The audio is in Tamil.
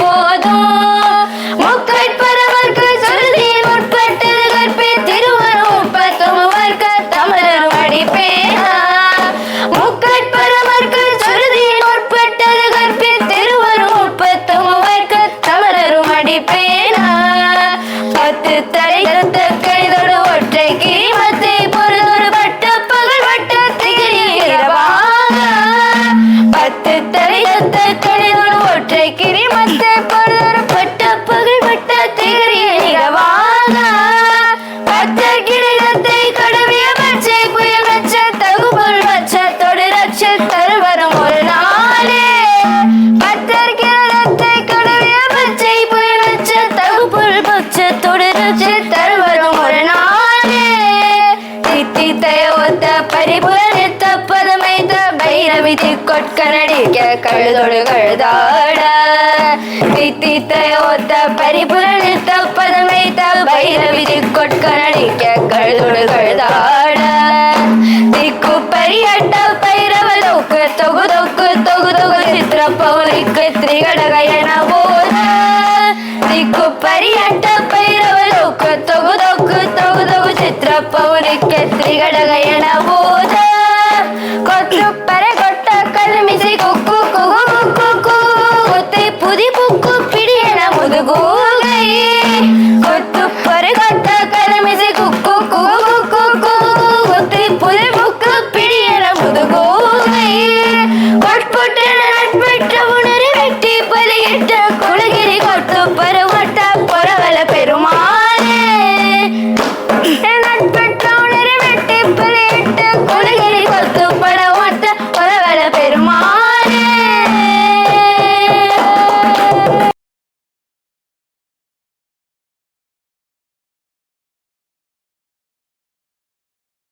போதும் முக்கட்பரவர்க்கு சுருதியின் உட்பட்டது கற்பே திருவரும் உப்பத்துமவர்க்க தமிழரும் அடிப்பேனா முக்கட்பரவர்க்கு சுருதியின் உட்பட்டது கற்பே திருவரும் உப்பத்துமவர்க்க தமிழரும் அடிப்பேனா பத்து தலை கருத்துக்கள் ಕೊಟ್ಕನಡಿಗೆ ಕಳೆದೊಳಗಳ್ದಾಡ ತಿತ್ತಿತ್ತ ಓತ್ತ ಪರಿಪುರಣ ತಪ್ಪದ ಮೈತ ಭೈರವಿ ಕೊಟ್ಕನಡಿಗೆ ಕಳೆದೊಳಗಳ್ದಾಡ ದಿಕ್ಕು ಪರಿಯಟ್ಟ ಭೈರವ ಲೌಕ ತೊಗುದೊಕ್ಕು ತೊಗುದೊಗು ಚಿತ್ರ ಪೌಲಿಕ ತ್ರಿಗಡಗಯನ ಬೋಧ ದಿಕ್ಕು ಪರಿಯಟ್ಟ ಭೈರವ ಲೌಕ ತೊಗುದೊಕ್ಕು ತೊಗುದೊಗು ಚಿತ್ರ ಪೌಲಿಕ ತ್ರಿಗಡಗಯನ ಬೋಧ पर